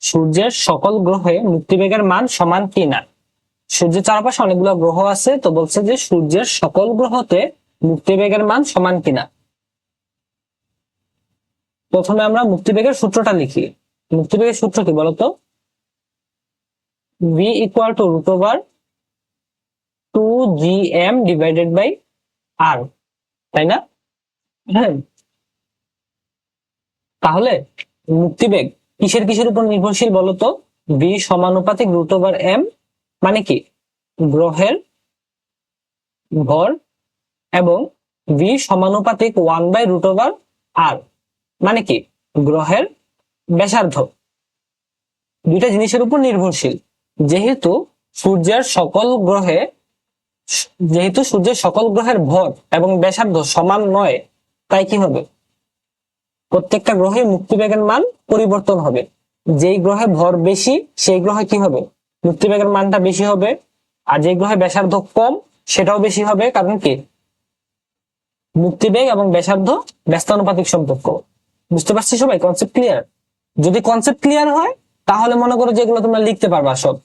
সূর্যের সকল চারপাশে অনেকগুলো গ্রহ আছে, তো বলছে যে সূর্যের সকল গ্রহতে মুক্তিবেগের মান সমান কিনা? প্রথমে আমরা মুক্তিবেগের সূত্রটা লিখি। মুক্তিবেগের সূত্র কি বলতো? Two G M divided by R তাই না? হ্যাঁ। তাহলে মুক্তিবেগ কিসের কিসের উপর নির্ভরশীল বলতো? ভি সমানুপাতিক রুট ওভার এম মানে কি? গ্রহের ভর এবং ভি সমানুপাতিক one by root over R মানে কি? গ্রহের ব্যাসার্ধ। দুইটা জিনিসের উপর নির্ভরশীল। যেহেতু সূর্যের সকল গ্রহে যেহেতু সূর্যের সকল গ্রহের ভর এবং ব্যাসার্ধ সমান নয়, তাই কি হবে? প্রত্যেকটা গ্রহে মুক্তিবেগের মান পরিবর্তন হবে। যেই গ্রহে ভর বেশি, সেই গ্রহে কি হবে? মুক্তিবেগের মানটা বেশি হবে। আর যে গ্রহে ব্যাসার্ধ কম, সেটাও বেশি হবে। কারণ কি? মুক্তিবেগ এবং ব্যাসার্ধ ব্যস্তানুপাতিক সম্পর্ক। বুঝতে পারছি সবাই? কনসেপ্ট ক্লিয়ার যদি কনসেপ্ট ক্লিয়ার হয়, তাহলে মনে করো যেগুলো তোমরা লিখতে পারবা সব।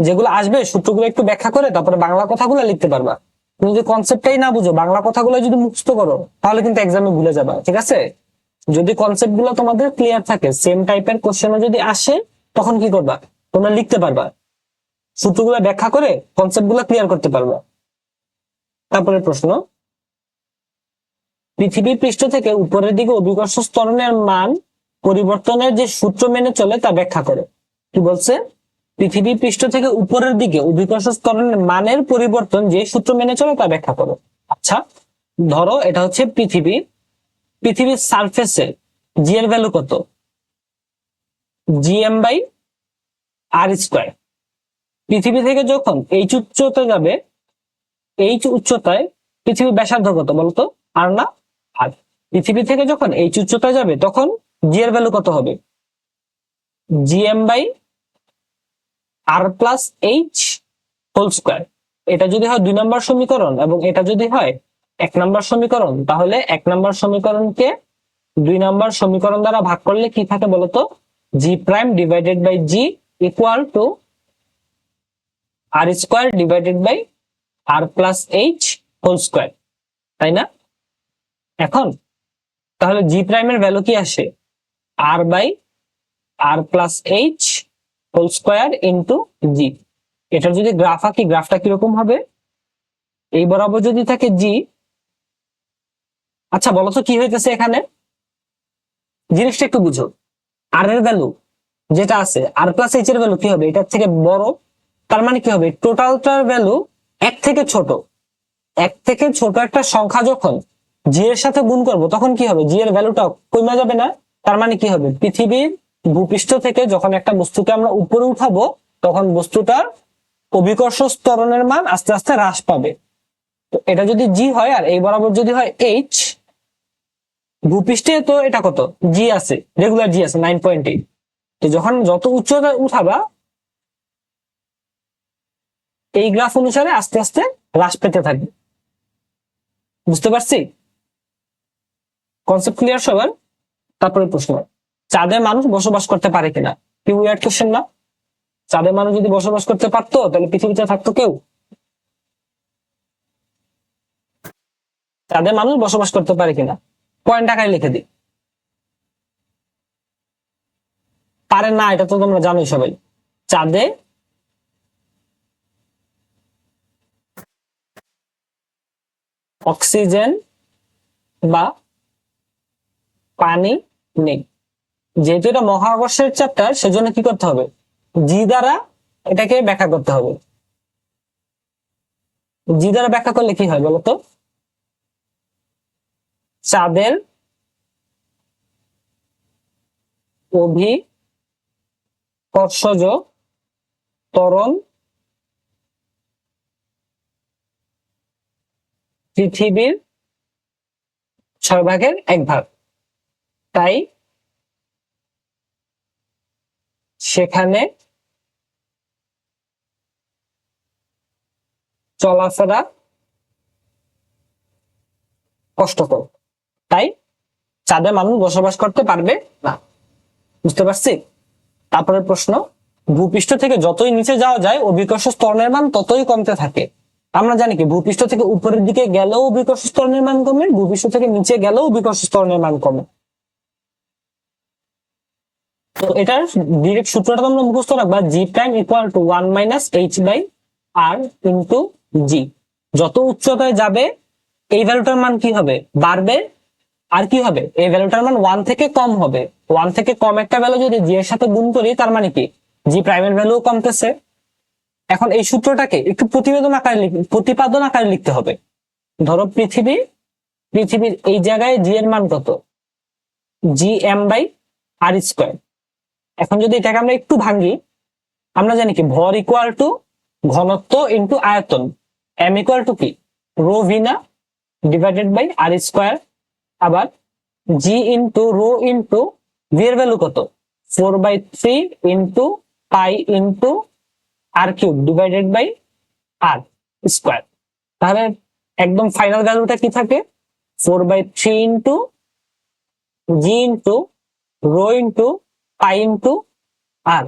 যেগুলো আসবে, সূত্রগুলো একটু ব্যাখ্যা করে তারপরে বাংলা কথাগুলো লিখতে পারবা। তুমি যদি কনসেপ্টটাই না বুঝো, বাংলা কথাগুলো যদি মুখস্থ করো, তাহলে কিন্তু এক্সামে ভুলে যাবা, ঠিক আছে? যদি কনসেপ্টগুলো তোমাদের ক্লিয়ার থাকে সেম টাইপের কোশ্চেনও যদি আসে, তখন কি করবা? তোমরা লিখতে পারবা। সূত্রগুলো ব্যাখ্যা করে কনসেপ্টগুলো ক্লিয়ার করতে পারবা। তারপরে প্রশ্ন। পৃথিবীর পৃষ্ঠ থেকে উপরের দিকে অভিকর্ষ স্তরণের মান পরিবর্তনের যে সূত্র মেনে চলে তা ব্যাখ্যা করে। কি বলছে? পৃথিবী পৃষ্ঠ থেকে উপরের দিকে অভিকর্ষ স্তরণের মানের পরিবর্তন যে সূত্র মেনে চলে তা ব্যাখ্যা করো। আচ্ছা ধরো এটা হচ্ছে পৃথিবী। পৃথিবীর সারফেসে জি এর ভ্যালু কত? জিএম বাই আর স্কোয়ার পৃথিবী থেকে যখন এইচ উচ্চতা যাবে এইচ উচ্চতায় পৃথিবীর ব্যাসার্ধ কত বলতো? আর না আর পৃথিবী থেকে যখন এইচ উচ্চতায় যাবে, তখন জি এর ভ্যালু কত হবে? GM by R plus H whole square এটা যদি হয় দুই নম্বর সমীকরণ এবং এটা যদি হয় এক নম্বর সমীকরণ, তাহলে এক নম্বর সমীকরণকে দুই নম্বর সমীকরণ দ্বারা ভাগ করলে কি থাকে বলতো? G prime divided by G equal to R square divided by R plus H whole square তাই না? এখন, তাহলে জি প্রাইমের ভ্যালু কি আসে? R by R plus H whole square into G এটার যদি গ্রাফ আঁকি গ্রাফটা কীরকম হবে? এই বরাবর যদি থাকে জি আচ্ছা বলো তো কি হইতেছে এখানে? জিনিসটা একটু বুঝো। আর এর ভ্যালু যেটা আছে আর প্লাস এইচ এর ভ্যালু কি হবে? এটার থেকে বড়, তার মানে কি হবে? টোটালটার ভ্যালু এক থেকে ছোট। এক থেকে ছোট একটা সংখ্যা যখন জি এর সাথে গুণ করব, তখন কি হবে? জি এর ভ্যালুটা কমে যাবে না? তার মানে কি হবে? পৃথিবীর ভূপৃষ্ঠ থেকে যখন একটা বস্তুকে আমরা উপরে উঠাবো, তখন বস্তুটার অভিকর্ষ স্তরণের মান আস্তে আস্তে হ্রাস পাবে। তো এটা যদি জি হয়, আর এই বরাবর যদি হয় এইচ ভূপৃষ্ঠে তো এটা কত? জি আছে রেগুলার জি আছে নাইন পয়েন্ট এইট তো যখন যত উচ্চতা উঠাবা, এই গ্রাফ অনুসারে আস্তে আস্তে হ্রাস পেতে থাকবে। বুঝতে পারছি? কনসেপ্ট ক্লিয়ার সবার? তারপরে প্রশ্ন। চাঁদে মানুষ বসবাস করতে পারে কিনা? কি উইয়ার্ড কোশ্চেন না? চাঁদে মানুষ যদি বসবাস করতে পারতো, তাহলে পৃথিবীতে থাকতো কেউ? চাঁদে মানুষ বসবাস করতে পারে কিনা? পয়েন্ট টাকায় লিখে দিই। পারে না, এটা তো তোমরা জানোই সবাই। চাঁদে অক্সিজেন বা পানি নেই। যেহেতু এটা মহাকর্ষের চ্যাপ্টার সেজন্য কি করতে হবে? জি দ্বারা এটাকে ব্যাখ্যা করতে হবে। জি দ্বারা ব্যাখ্যা করলে কি হয় বলতো? চাঁদের অভিকর্ষজ ত্বরণ পৃথিবীর ছয় ভাগের এক ভাগ। তাই সেখানে চলাফেরা কষ্টকর। তাই চাঁদে মানুষ বসবাস করতে পারবে না। বুঝতে পারছি? তারপরের প্রশ্ন, ভূপৃষ্ঠ থেকে যতই নিচে যাওয়া যায়, অভিকর্ষ স্তরের মান ততই কমতে থাকে। আমরা জানি কি, ভূপৃষ্ঠ থেকে উপরের দিকে গেলেও অভিকর্ষ স্তরের মান কমে, ভূপৃষ্ঠ থেকে নিচে গেলেও অভিকর্ষ স্তরের মান কমে। তো এটার ডিরেক্ট সূত্রটা তোমরা মুখস্থ রাখবা। G prime equal to one minus H by R into G যত উচ্চতায় যাবে, এই ভ্যালুটার মান কি হবে? বাড়বে। আর কি হবে? এই ভ্যালুটার মান ওয়ান থেকে কম হবে। ওয়ান থেকে কম একটা ভ্যালু যদি জি এর সাথে গুণ করি, তার মানে কি? জি প্রাইমের ভ্যালু কমতেছে। এখন এই সূত্রটাকে একটু প্রতিবেদন আকারে প্রতিপাদন আকারে লিখতে হবে। ধরো পৃথিবী, পৃথিবীর এই জায়গায় জি এর মান কত? G M by R square এখন যদি এটাকে আমরা একটু ভাঙি, আমরা জানি কি, ভর ইকুয়াল টু ঘনত্ব ইন্টু আয়তন। এম ইকুয়াল টু কি? রো ভিনা ডিভাইডেড বাই আর স্কোয়ার আবার G into rho into V এর ভ্যালু কত? Four by three into pi into R cube divided by R square তাহলে একদম ফাইনাল ভ্যালুটা কি থাকে? Four by three into G into rho into pi into R.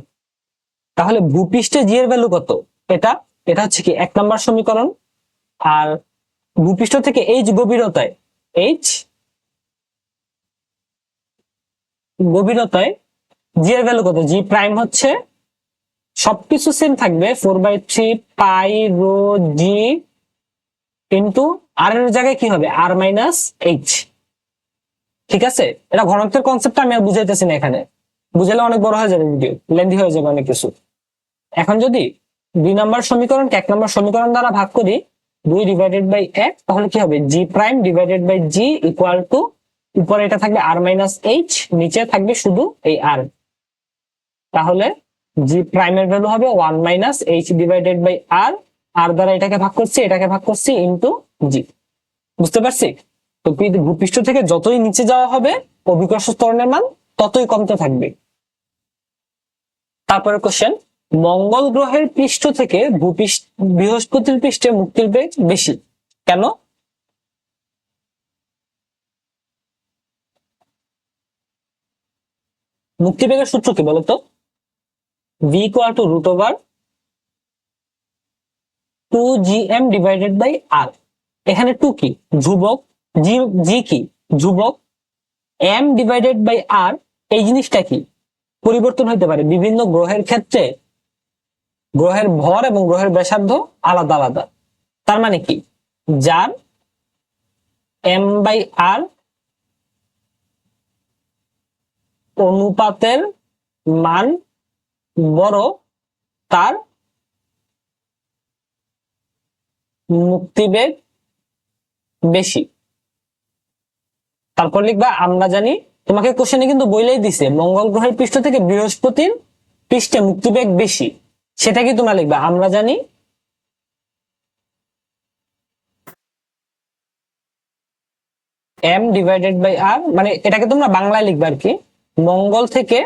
তাহলে ভূপৃষ্ঠে জি এর ভ্যালু কত? এটা এটা হচ্ছে কি এক নম্বর সমীকরণ। আর ভূপৃষ্ঠ থেকে এইচ গভীরতায় এইচ গভীরতায় জি এর ভ্যালু কত? জি প্রাইম হচ্ছে, সবকিছু সেম থাকবে four by three pi rho G into R এর জায়গায় কি হবে? আর মাইনাস এইচ ঠিক আছে? এটা ঘনত্বের কনসেপ্ট আমি আর বুঝাইতেছি না এখানে। বুঝালে অনেক বড় হয়ে যাবে ভিডিও লেন্দি হয়ে যাবে অনেক কিছু। এখন যদি দুই নম্বর সমীকরণকে এক নম্বর সমীকরণ দ্বারা ভাগ করি, দুই ডিভাইডেড বাই এক, তাহলে কি হবে? G prime divided by G equal to উপরে এটা থাকবে আর মাইনাস এইচ নিচে থাকবে শুধু এই আর তাহলে জি প্রাইমের ভ্যালু হবে one minus H divided by R আর দ্বারা এটাকে ভাগ করছি, এটাকে ভাগ করছি ইন্টু জি বুঝতে পারছি? তো ভূপৃষ্ঠ থেকে যতই নিচে যাওয়া হবে, অভিকর্ষ ত্বরণের মান ততই কমতে থাকবে। তারপরে কোশ্চেন মঙ্গল গ্রহের পৃষ্ঠ থেকে ভূপৃষ্ঠ, বৃহস্পতির পৃষ্ঠে মুক্তির বেগ বেশি। কেন? মুক্তিবেগের সূত্র কি বলতো? Two root over two G M divided by R এখানে টু কি? ধ্রুবক জি জি কি? ধ্রুবক এম ডিভাইডেড বাই আর এই জিনিসটা কি? পরিবর্তন হইতে পারে। বিভিন্ন গ্রহের ক্ষেত্রে গ্রহের ভর এবং গ্রহের ব্যাসার্ধ আলাদা আলাদা। তার মানে কি? যার এম বাই আর অনুপাতের মান বড়, তার মুক্তিবেগ বেশি। তারপর লিখবা, আমরা জানি তোমাকে কোশ্চেনে কিন্তু বইলেই দিছে, মঙ্গল গ্রহের পৃষ্ঠ থেকে বৃহস্পতির পৃষ্ঠে মুক্তিবেগ বেশি। সেটা কি তোমরা লিখবা? আমরা জানি। এম ডিভাইডেড বাই আর মানে এটাকে তোমরা বাংলায় লিখবে আর কি। মঙ্গল থেকে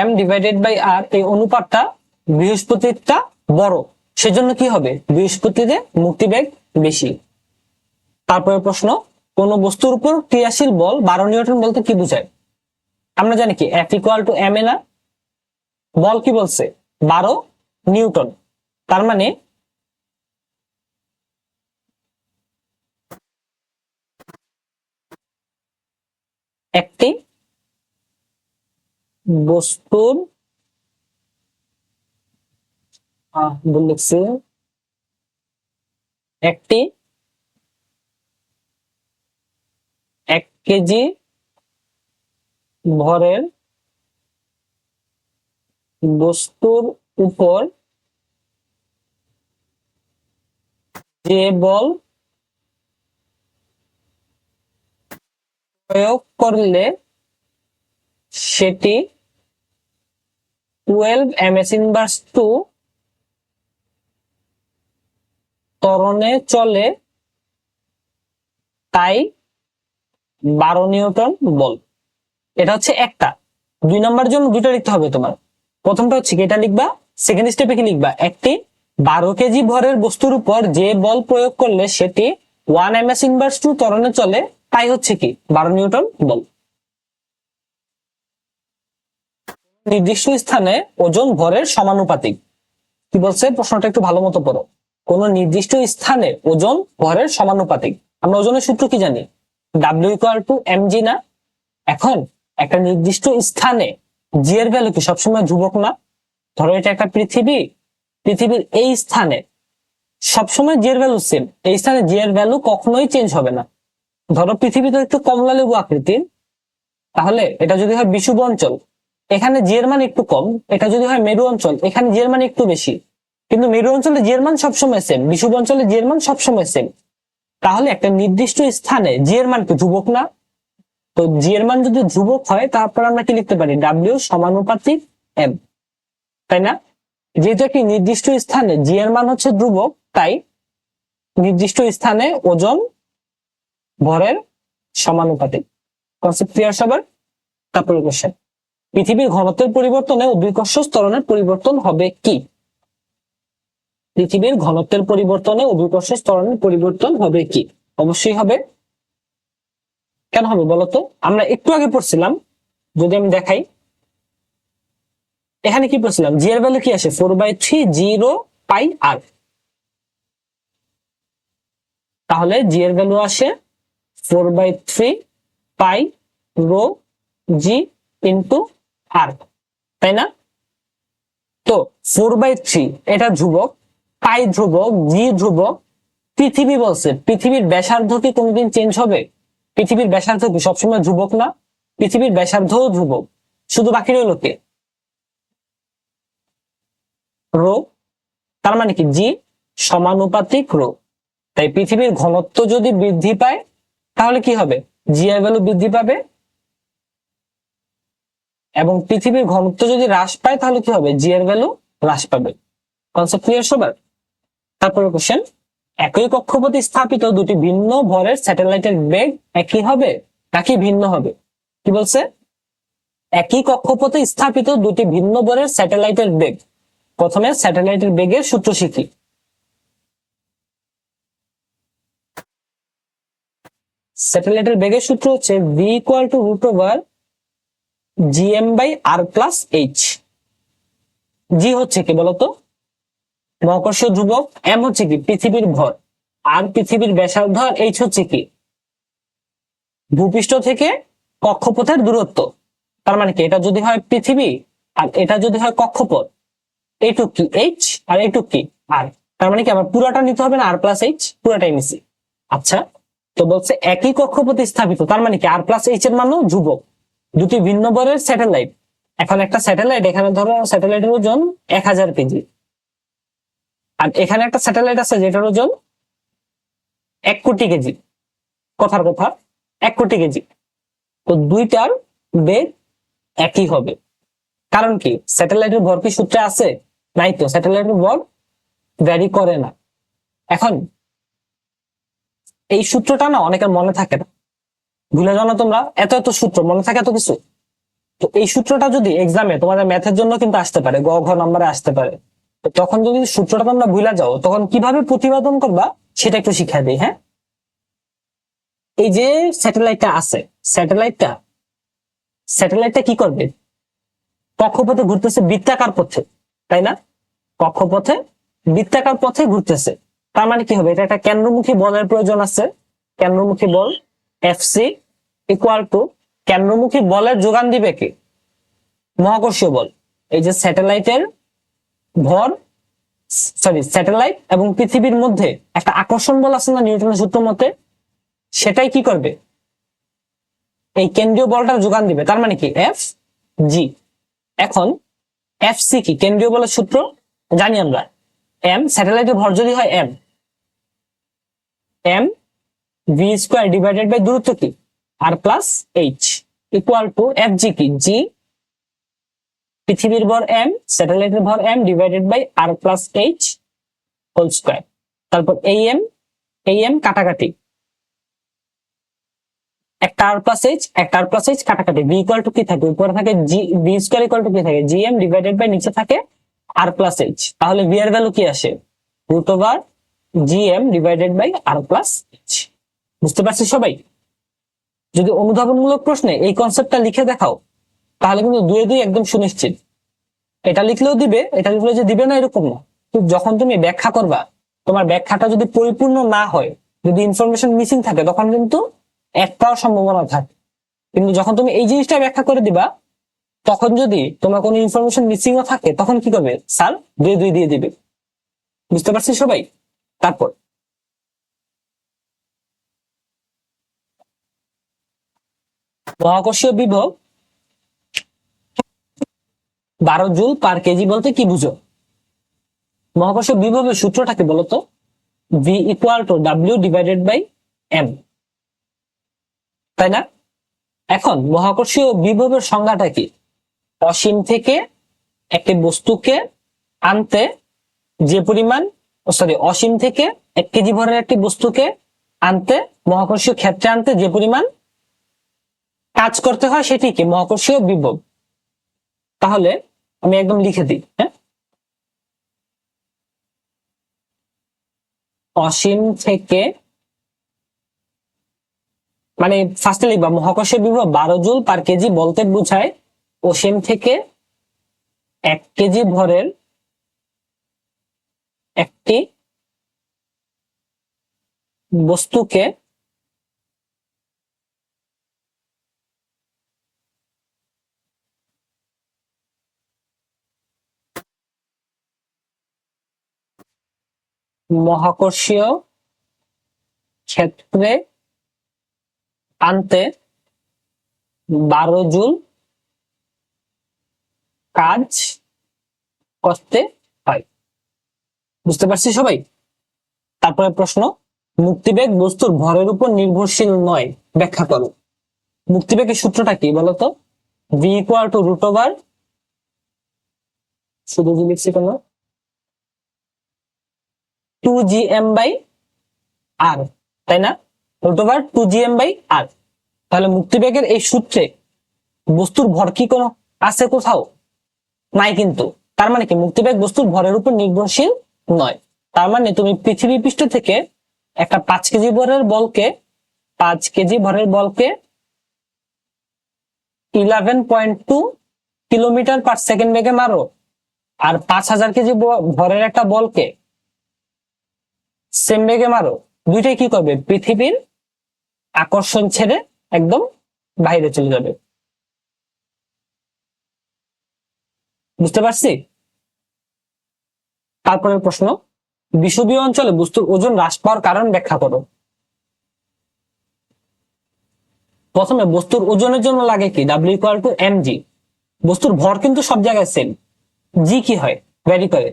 এম ডিভাইডেড বাই আর এই অনুপাতটা বৃহস্পতিরটা বড়। সেজন্য কি হবে? বৃহস্পতিতে মুক্তিবেগ বেশি। তারপরে প্রশ্ন। কোন বস্তুর উপর ক্রিয়াশীল বল বারো নিউটন বলতে কি বুঝায়? আমরা জানি কি F equal to M A বল কি বলছে? বারো নিউটন তার মানে একটি বস্তুর একটি এক কেজি ভরের বস্তুর উপর যে বল প্রয়োগ করলে সেটি twelve M S inverse two ত্বরণে চলে, তাই বারো নিউটন বল। এটা হচ্ছে একটা। দুই নম্বর জন্য দুইটা লিখতে হবে তোমার। প্রথমটা হচ্ছে এটা লিখবা? সেকেন্ড স্টেপে কি লিখবা? একটি বারো কেজি ভরের বস্তুর উপর যে বল প্রয়োগ করলে সেটি one M S inverse two ত্বরণে চলে, তাই হচ্ছে কি? বারো নিউটন বল। নির্দিষ্ট স্থানে ওজন ভরের সমানুপাতিক। কি বলছে? প্রশ্নটা একটু ভালো মতো পড়ো। কোন নির্দিষ্ট স্থানে ওজন ভরের সমানুপাতিক। আমরা ওজনের সূত্র কি জানি? W equal to M G না? এখন একটা নির্দিষ্ট স্থানে জি এর ভ্যালু কি? সবসময় ধ্রুবক না? ধরো এটা একটা পৃথিবী। পৃথিবীর এই স্থানে সবসময় জি এর ভ্যালু সেম এই স্থানে জি এর ভ্যালু কখনোই চেঞ্জ হবে না। ধরো পৃথিবী তো একটু কমলা লেবু আকৃতির। তাহলে এটা যদি হয় বিষুব অঞ্চল, এখানে জি এর মান একটু কম। এটা যদি হয় মেরু অঞ্চল, এখানে জি এর মান একটু বেশি। কিন্তু মেরু অঞ্চলে জি এর মান সবসময় সেম বিষুব অঞ্চলে জি এর মান সবসময় সেম তাহলে একটা নির্দিষ্ট স্থানে জি এর মান কি, ধ্রুবক না? তো জি এর মান যদি ধ্রুবক হয়, তারপর আমরা কি লিখতে পারি? ডাব্লিউ সমানুপাতিক এম তাই না? যেহেতু একটি নির্দিষ্ট স্থানে জি এর মান হচ্ছে ধ্রুবক, তাই নির্দিষ্ট স্থানে ওজন ভরের সমানুপাতিক। কনসেপ্ট ক্লিয়ার সবার? তারপরে কোশ্চেন পৃথিবীর ঘনত্বের পরিবর্তনে অভিকর্ষ স্তরণের পরিবর্তন হবে কি? পৃথিবীর ঘনত্বের পরিবর্তনে অভিকর্ষ স্তরণের পরিবর্তন হবে কি? অবশ্যই হবে। কেন হবে বলতো? আমরা একটু আগে পড়ছিলাম, যদি আমি দেখাই। এখানে কি পড়ছিলাম? জি এর ভ্যালু কি আসে? Four by three zero pi R তাহলে জি এর ভ্যালু আসে four by three pi rho G into R তাই না? তো ফোর বাই থ্রি এটা ধ্রুবক। পাই ধ্রুবক জি ধ্রুবক পৃথিবী বলছে। পৃথিবীর ব্যাসার্ধ কি কোনদিন চেঞ্জ হবে? পৃথিবীর ব্যাসার্ধ কি সবসময় ধ্রুবক না? পৃথিবীর ব্যাসার্ধও ধ্রুবক। শুধু বাকি রইল কে? রো। তার মানে কি? জি সমানুপাতিক রো। তাই পৃথিবীর ঘনত্ব যদি বৃদ্ধি পায়, তাহলে কি হবে? জি এর ভ্যালু বৃদ্ধি পাবে। এবং পৃথিবীর ঘনত্ব যদি হ্রাস পায়, তাহলে কি হবে? জি এর ভ্যালু হ্রাস পাবে। কনসেপ্ট ক্লিয়ার সবার? তারপরে কোশ্চেন একই কক্ষপথে স্থাপিত দুটি ভিন্ন ভরের স্যাটেলাইটের বেগ একই হবে নাকি ভিন্ন হবে? কি বলছে? একই কক্ষপথে স্থাপিত দুটি ভিন্ন ভরের স্যাটেলাইটের বেগ। প্রথমে স্যাটেলাইটের বেগের সূত্র শিখি। স্যাটেলাইটের বেগের সূত্র হচ্ছে V equal to root over GM by R plus H G হচ্ছে কি বলতো? মহাকর্ষ ধ্রুবক এম হচ্ছে কি? পৃথিবীর ভর আর পৃথিবীর ব্যাসার্ধ আর এইচ হচ্ছে কি? ভূপৃষ্ঠ থেকে কক্ষপথের দূরত্ব। তার মানে কি? এটা যদি হয় পৃথিবী, আর এটা যদি হয় কক্ষপথ এইটুক কি? এইচ আর এইটুক কি? আর তার মানে কি? আমার পুরাটা নিতে হবে না আর প্লাস এইচ পুরাটাই নিছি। আচ্ছা তো বলছে একই কক্ষপথে স্থাপিত। তার মানে কি? আর প্লাস এইচ এর মানও ধ্রুবক। দুটি ভিন্ন বরের স্যাটেলাইট। এখন একটা স্যাটেলাইট, এখানে ধরো স্যাটেলাইটের ওজন এক হাজার কেজি। আর এখানে একটা স্যাটেলাইট আছে যেটার ওজন এক কোটি কেজি। কথার কথা, এক কোটি কেজি। তো দুইটার বেগ একই হবে। কারণ কি? স্যাটেলাইটের ভর কি সূত্রে আছে? নাই তো। স্যাটেলাইটের ভর ভ্যারি করে না। এখন, এই সূত্রটা না অনেকের মনে থাকে না। ভুলে যাও না তোমরা, এত এত সূত্র, মনে থাকে এত কিছু। তো এই সূত্রটা যদি এক্সামে তোমাদের ম্যাথের জন্য কিন্তু আসতে পারে, গ, ঘ নম্বরে আসতে পারে। তো তখন যদি সূত্রটা তোমরা ভুলে যাও, তখন কীভাবে প্রতিপাদন করবা সেটা একটু শিখাই দিই হ্যাঁ? এই যে স্যাটেলাইটটা আছে স্যাটেলাইটটা স্যাটেলাইটটা কি করবে? কক্ষপথে ঘুরতেছে বৃত্তাকার পথে, তাই না? কক্ষপথে বৃত্তাকার পথে ঘুরতেছে। তার মানে কি হবে? এটা একটা কেন্দ্রমুখী বলের প্রয়োজন আছে। কেন্দ্রমুখী বল এফ সি ইকুয়াল টু কেন্দ্রমুখী বলের যোগান দিবে কি? মহাকর্ষীয় বল। এই যে স্যাটেলাইটের ভর সরি স্যাটেলাইট এবং পৃথিবীর মধ্যে একটা আকর্ষণ বল আছে না নিউটনের সূত্র মতে? সেটাই কি করবে? এই কেন্দ্রীয় বলটার যোগান দিবে। তার মানে কি? এফ জি এখন এফ সি কি? কেন্দ্রীয় বলের সূত্র? জানি আমরা। এম স্যাটেলাইটের ভর যদি হয় M M V square divided by দূরত্ব কি? R plus H equal to F G কি? জি পৃথিবীর ভর এম স্যাটেলাইটের ভর M divided by R plus H whole square তারপর এই এম এই এম কাটাকাটি। একটা আর প্লাস এইচ একটা আর প্লাস এইচ কাটাকাটি। বি ইকুয়াল টু কি থাকে? উপরে থাকে G V square equal to কি থাকে? জি এম ডিভাইডেড বাই নিচে থাকে আর প্লাস এইচ তাহলে বি এর ভ্যালু কি আসে? Root over G M divided by R plus H বুঝতে পারছি সবাই? যদি অনুধাবনমূলক প্রশ্নে এই কনসেপ্টটা লিখে দেখাও তাহলে কিন্তু দুয়ে দুই একদম সুনিশ্চিত। এটা লিখলেও দিবে, এটা লিখলে যে দিবে না, এরকম না। যখন তুমি ব্যাখ্যা করবা, তোমার ব্যাখ্যাটা যদি পরিপূর্ণ না হয়, যদি ইনফরমেশন মিসিং থাকে, তখন কিন্তু একটাও সম্ভাবনা থাকে। কিন্তু যখন তুমি এই জিনিসটা ব্যাখ্যা করে দিবা, তখন যদি তোমার কোনো ইনফরমেশন মিসিংও থাকে, তখন কি করবে? স্যার দুই দুই দিয়ে দিবে। বুঝতে পারছি সবাই? তারপর। মহাকর্ষীয় বিভব বারো জুল পার কেজি বলতে কি বুঝো? মহাকর্ষ বিভবের সূত্রটা কি বলতো V equal to W divided by M তাই না? এখন মহাকর্ষীয় বিভবের সংজ্ঞাটা কি? অসীম থেকে একটি বস্তুকে আনতে যে পরিমাণ সরি অসীম থেকে এক কেজি ভরের একটি বস্তুকে আনতে, মহাকর্ষীয় ক্ষেত্রে আনতে যে পরিমাণ কাজ করতে হয় সেটি কি? মহাকর্ষীয় বিভব। তাহলে আমি একদম লিখে দিই হ্যাঁ? অসীম থেকে মানে ফার্স্টে লিখবা মহাকর্ষীয় বিভব বারো জুল পার কেজি বলতে বোঝায় অসীম থেকে এক কেজি ভরের একটি বস্তুকে মহাকর্ষীয় ক্ষেত্রে আনতে বারো জুল কাজ করতে হয়। বুঝতে পারছি সবাই? তারপরে প্রশ্ন, মুক্তিবেগ বস্তুর ভরের উপর নির্ভরশীল নয়, ব্যাখ্যা করো। মুক্তিবেগের সূত্রটা কি বলতো? V equal to root over শুধু লিখছি কেন? Two G M by R তাই না? Root over two G M by R তাহলে মুক্তিবেগের এই সূত্রে বস্তুর ভর কি কোনো? আছে কোথাও? নাই কিন্তু। তার মানে কি? মুক্তিবেগ বস্তুর ভরের উপর নির্ভরশীল নয়। তার মানে তুমি পৃথিবী পৃষ্ঠ থেকে একটা পাঁচ কেজি ভরের বলকে, পাঁচ কেজি ভরের বলকে eleven point two kilometre per second বেগে মারো। আর পাঁচ হাজার কেজি ভরের একটা বলকে সেম বেগে মারো। দুইটাই কি করবে? পৃথিবীর আকর্ষণ ছেড়ে একদম বাইরে চলে যাবে। বুঝতে পারছি? তারপরের প্রশ্ন, বিষুবীয় অঞ্চলে বস্তুর ওজন হ্রাস পাওয়ার কারণ ব্যাখ্যা করো। প্রথমে, বস্তুর ওজনের জন্য লাগে কি? W equal to M G বস্তুর ভর কিন্তু সব জায়গায় সেম জি কি হয়? ভ্যারি করে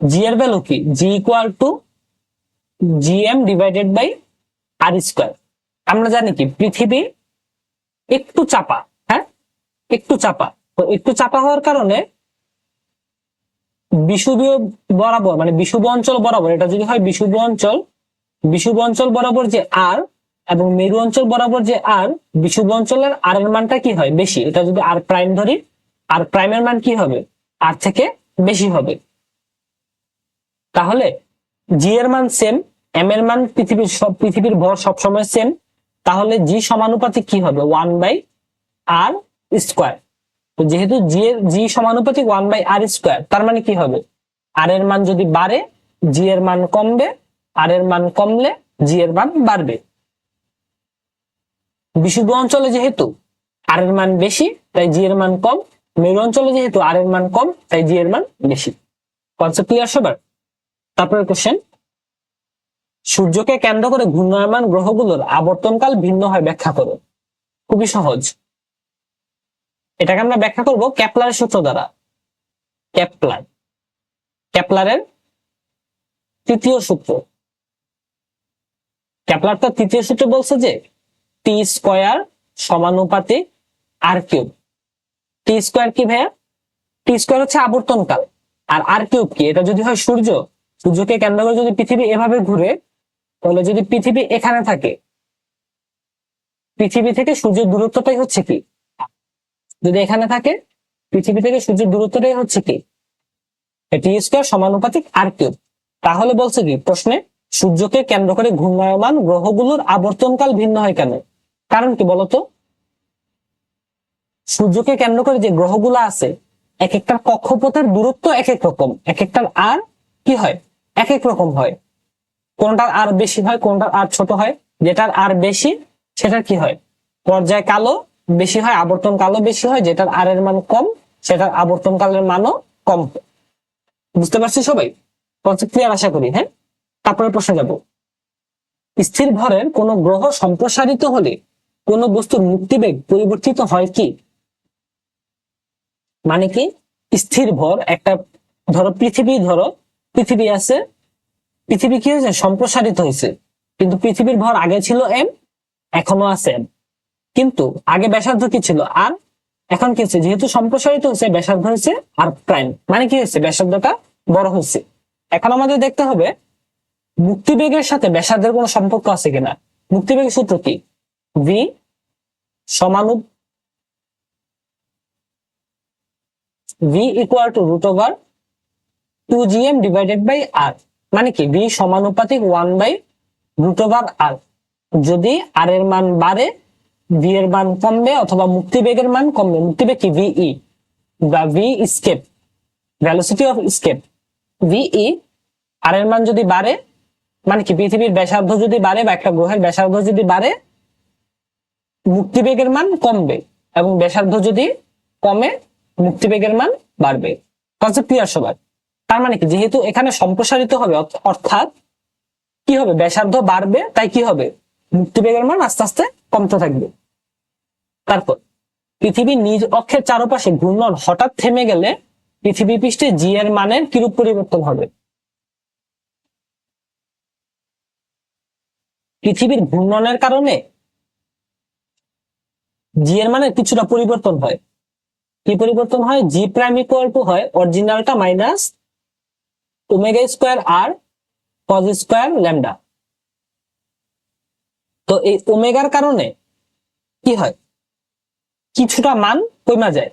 জি এর ভ্যালু কি? G equal to G M divided by R square আমরা জানি কি? পৃথিবী একটু চাপা হ্যাঁ? একটু চাপা। একটু চাপা হওয়ার কারণে বিষুবীয় বরাবর মানে বিষুব অঞ্চল বরাবর, এটা যদি হয় বিষুব অঞ্চল বিষুব অঞ্চল বরাবর যে আর এবং মেরু অঞ্চল বরাবর যে আর বিষুব অঞ্চলের আর এর মানটা কি হয়? বেশি। এটা যদি আর প্রাইম ধরি আর প্রাইমের মান কি হবে? আর থেকে বেশি হবে। তাহলে জি এর মান সেম এম এর মান পৃথিবীর সব, পৃথিবীর ভর সবসময় সেম তাহলে জি সমানুপাতিক কি হবে? ওয়ান বাই আর স্কোয়ার তো যেহেতু জি এর জি সমানুপাতিক ওয়ান বাই আর স্কোয়ার তার মানে কি হবে? আর এর মান যদি বাড়ে জি এর মান কমবে আর এর মান কমলে জি এর মান বাড়বে। বিশুদ্ধ অঞ্চলে যেহেতু আর এর মান বেশি, তাই জি এর মান কম। মেরু অঞ্চলে যেহেতু আর এর মান কম, তাই জি এর মান বেশি। কনসেপ্ট ক্লিয়ার সবার? তারপরে কোশ্চেন সূর্যকে কেন্দ্র করে ঘূর্ণায়মান গ্রহগুলোর আবর্তনকাল ভিন্ন হয় ব্যাখ্যা করো খুবই সহজ। এটাকে আমরা ব্যাখ্যা করব ক্যাপলারের সূত্র দ্বারা। ক্যাপলার। ক্যাপলারের তৃতীয় সূত্র। ক্যাপলার তার তৃতীয় সূত্র বলছে যে টি স্কোয়ার সমানুপাতিক আর কিউব। টি স্কোয়ার কি ভাইয়া? টি স্কোয়ার হচ্ছে আবর্তনকাল। আর আর কিউব কি? এটা যদি হয় সূর্য, সূর্যকে কেন্দ্র করে যদি পৃথিবী এভাবে ঘুরে তাহলে যদি পৃথিবী এখানে থাকে, পৃথিবী থেকে সূর্যের দূরত্বটাই হচ্ছে কি? যদি এখানে থাকে, পৃথিবী থেকে সূর্যের দূরত্বটাই হচ্ছে কি? টি স্কোয়ার সমানুপাতিক আর কিউব তাহলে বলছে কি? প্রশ্নে, সূর্যকে কেন্দ্র করে ঘূর্ণায়মান গ্রহগুলোর আবর্তনকাল ভিন্ন হয় কেন? কারণ কি বলতো? সূর্যকে কেন্দ্র করে যে গ্রহগুলো আছে এক একটার কক্ষপথের দূরত্ব এক এক রকম। এক একটার আর কি হয়? এক এক রকম হয়। কোনটার আর বেশি হয়, কোনটার আর ছোট হয়, যেটার আর বেশি, সেটার কি হয়? পর্যায় কালো বেশি হয়, আবর্তন কালো বেশি হয়, যেটার আর এর মান কম, সেটার আবর্তন কালের মানও কম। বুঝতে পারছি সবাই? কনসেপ্ট ক্লিয়ার আশা করি হ্যাঁ? তারপরে প্রশ্ন যাব। স্থির ভরের কোন গ্রহ সম্প্রসারিত হলে কোন বস্তুর মুক্তিবেগ পরিবর্তিত হয় কি? মানে কি? স্থির ভর, একটা ধরো পৃথিবী ধরো, পৃথিবী আছে পৃথিবী কি হয়েছে? সম্প্রসারিত হয়েছে। কিন্তু পৃথিবীর ভর আগে ছিল এম এখনও আছে এম কিন্তু আগে ব্যাসার্ধ কি ছিল? আর এখন কি হচ্ছে যেহেতু সম্প্রসারিত হয়েছে, ব্যাসার্ধ হয়েছে আর প্রাইম মানে কি হয়েছে? ব্যাসার্ধটা বড় হয়েছে। এখন আমাদের দেখতে হবে, মুক্তিবেগের সাথে ব্যাসার্ধের কোনো সম্পর্ক আছে কিনা? মুক্তিবেগের সূত্র কি? V সমানু V equal to root over two G M divided by R মানে কি? বি সমানুপাতিক ওয়ান বাই রুট আর যদি আর এর মান বাড়ে ভি এর মান কমবে অথবা মুক্তিবেগের মান কমবে, মুক্তিবেগ কি? ভিই বা V escape velocity of escape V E R এর মান যদি বাড়ে মানে কি? পৃথিবীর ব্যাসার্ধ যদি বাড়ে বা একটা গ্রহের ব্যাসার্ধ যদি বাড়ে, মুক্তিবেগের মান কমবে এবং ব্যাসার্ধ যদি কমে, মুক্তিবেগের মান বাড়বে। কনসেপ্ট ক্লিয়ার সবার? তার মানে কি? যেহেতু এখানে সম্প্রসারিত হবে অর্থাৎ কি হবে? ব্যাসার্ধ বাড়বে, তাই কি হবে? মুক্তিবেগের মান আস্তে আস্তে কমতে থাকবে। তারপর, পৃথিবীর নিজ অক্ষের চারপাশে ঘূর্ণন হঠাৎ থেমে গেলে পৃথিবী পৃষ্ঠে জি এর মানের কিরূপ পরিবর্তন হবে? পৃথিবীর ঘূর্ণনের কারণে জি এর মানের কিছুটা পরিবর্তন হয়। কি পরিবর্তন হয়? জি প্রাইম ইকুয়াল টু হয় অরিজিনালটা minus omega square R cos square lambda তো এই ওমেগার কারণে কি হয়? কিছুটা মান কমা যায়।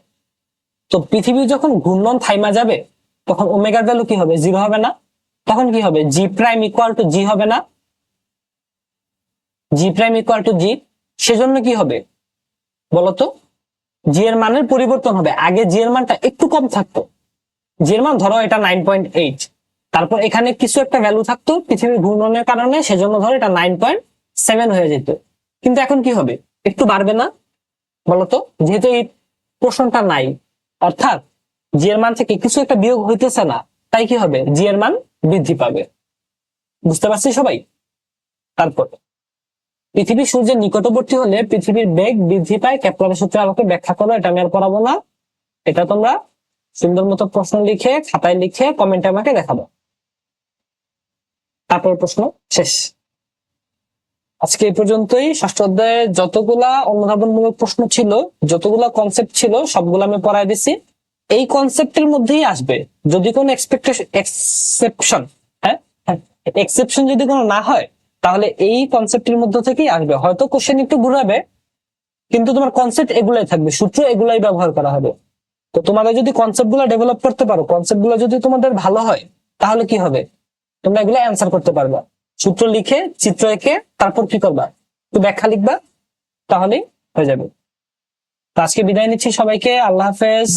তো পৃথিবী যখন ঘূর্ণন থাইমা যাবে, তখন ওমেগার ভ্যালু কি হবে? জিরো হবে না। তখন কি হবে? G prime equal to G হবে না। G prime equal to G সেজন্য কি হবে? বলতো জি এর মানের পরিবর্তন হবে। আগে জি এর মানটা একটু কম থাকতো। জি এর মান ধরো এটা নাইন পয়েন্ট এইট তারপর এখানে কিছু একটা ভ্যালু থাকতো পৃথিবীর ঘূর্ণনের কারণে, সেজন্য ধরো এটা নাইন পয়েন্ট সেভেন হয়ে যেত। কিন্তু এখন কি হবে? একটু বাড়বে না, বলতো? যেহেতু এই প্রশ্নটা নাই, অর্থাৎ জি এর মান থেকে কিছু একটা বিয়োগ হইতেছে না, তাই কি হবে? জি এর মান বৃদ্ধি পাবে। বুঝতে পারছি সবাই? তারপর পৃথিবী সূর্যের নিকটবর্তী হলে পৃথিবীর বেগ বৃদ্ধি পায় ক্যাপ্লারের সূত্রে আমাকে ব্যাখ্যা করো, এটা আমি আর পড়াবো না। এটা তোমরা সুন্দর মতো প্রশ্ন লিখে, খাতায় লিখে কমেন্টে আমাকে দেখাবো। তারপর প্রশ্ন শেষ। আজকে এই পর্যন্তই। ষষ্ঠ অধ্যায়ে যতগুলা অনুধাবনমূলক প্রশ্ন ছিল, যতগুলা কনসেপ্ট ছিল, সবগুলো আমি পড়াই দিছি। এই কনসেপ্টের মধ্যেই আসবে। যদি কোনো এক্সপেকটেশন এক্সেপশন হ্যাঁ? এক্সেপশন যদি কোনো না হয়, তাহলে এই কনসেপ্টের মধ্যে থেকেই আসবে। হয়তো কোশ্চেন একটু ঘুরাবে, কিন্তু তোমার কনসেপ্ট এগুলাই থাকবে। সূত্র এগুলাই ব্যবহার করা হবে। তো তোমাদের যদি কনসেপ্টগুলো ডেভেলপ করতে পারো কনসেপ্টগুলো যদি তোমাদের ভালো হয়, তাহলে কি হবে? তোমরা এগুলো অ্যান্সার করতে পারবা। সূত্র লিখে, চিত্র এঁকে, তারপর কি করবা? একটু ব্যাখ্যা লিখবা, তাহলেই হয়ে যাবে। আজকে বিদায় নিচ্ছি সবাইকে, আল্লাহ হাফেজ।